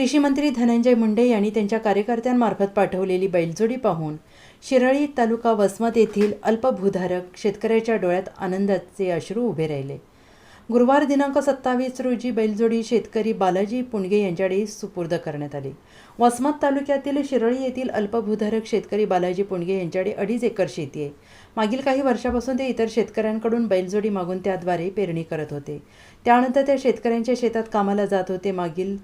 कृषी मंत्री धनंजय मुंडे यांनी त्यांच्या कार्यकर्त्यांमार्फत पाठवलेली बैलजोडी पाहून शिराळी तालुका वसमत येथील अल्पभूधारक शेतकऱ्याच्या डोळ्यात आनंदाचे अश्रू उभे राहिले. गुरुवार दिनांक सत्तावीस रोजी बैलजोडी शेतकरी बालाजी पुणगे यांच्याकडे सुपूर्द करण्यात आली. वसमत तालुक्यातील शिरळी येथील अल्पभूधारक शेतकरी बालाजी पुणगे यांच्याकडे अडीच एकर शेती आहे. मागील काही वर्षापासून ते इतर शेतकऱ्यांकडून बैलजोडी मागून त्याद्वारे पेरणी करत होते. त्यानंतर त्या शेतकऱ्यांच्या शेतात कामाला जात होते. मागील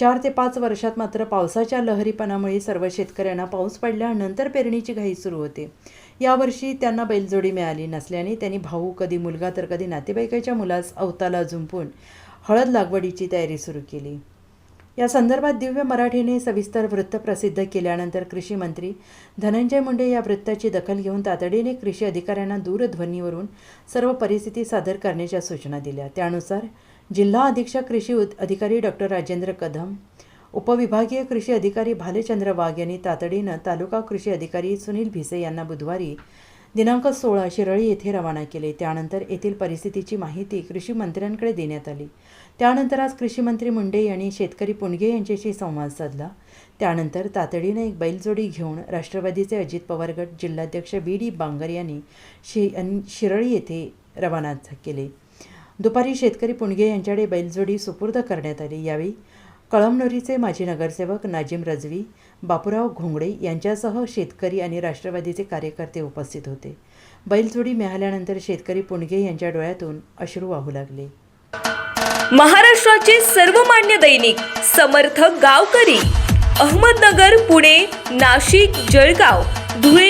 चार ते पाच वर्षात मात्र पावसाच्या लहरीपणामुळे सर्व शेतकऱ्यांना पाऊस पडल्यानंतर पेरणीची घाई सुरू होते. यावर्षी त्यांना बैलजोडी मिळाली नसल्याने त्यांनी भाऊ कधी मुलगा तर कधी नातेवाईकाच्या मुलास अवताला झुंपून हळद लागवडीची तयारी सुरू केली. या संदर्भात दिव्य मराठीने सविस्तर वृत्त प्रसिद्ध केल्यानंतर कृषी मंत्री धनंजय मुंडे या वृत्ताची दखल घेऊन तातडीने कृषी अधिकाऱ्यांना दूरध्वनीवरून सर्व परिस्थिती सादर करण्याच्या सूचना दिल्या. त्यानुसार जिल्हा अधीक्षक कृषी उद- अधिकारी डॉक्टर राजेंद्र कदम उपविभागीय कृषी अधिकारी भालेचंद्र वाघ यांनी तातडीनं तालुका कृषी अधिकारी सुनील भिसे यांना बुधवारी दिनांक सोळा शिरळी येथे रवाना केले. त्यानंतर येथील परिस्थितीची माहिती कृषी मंत्र्यांकडे देण्यात आली. त्यानंतर आज कृषी मंत्री मुंडे यांनी शेतकरी पुणगे यांच्याशी संवाद साधला. त्यानंतर तातडीने एक बैलजोडी घेऊन राष्ट्रवादीचे अजित पवार गट जिल्हाध्यक्ष बी डी बांगर यांनी शि शिरळी येथे रवाना केले. दुपारी शेतकरी पुणगे यांच्याकडे बैलजोडी सुपूर्द करण्यात आली. यावेळी कळमनुरीचे माजी नगरसेवक नाजिम रजवी बापूराव घोंगडे यांच्यासह शेतकरी आणि राष्ट्रवादीचे कार्यकर्ते उपस्थित होते. बैलजोडी मिळाल्यानंतर शेतकरी पुणगे यांच्या डोळ्यातून अश्रू वाहू लागले. महाराष्ट्राचे सर्वमान्य दैनिक समर्थ गावकरी अहमदनगर पुणे नाशिक जळगाव धुळे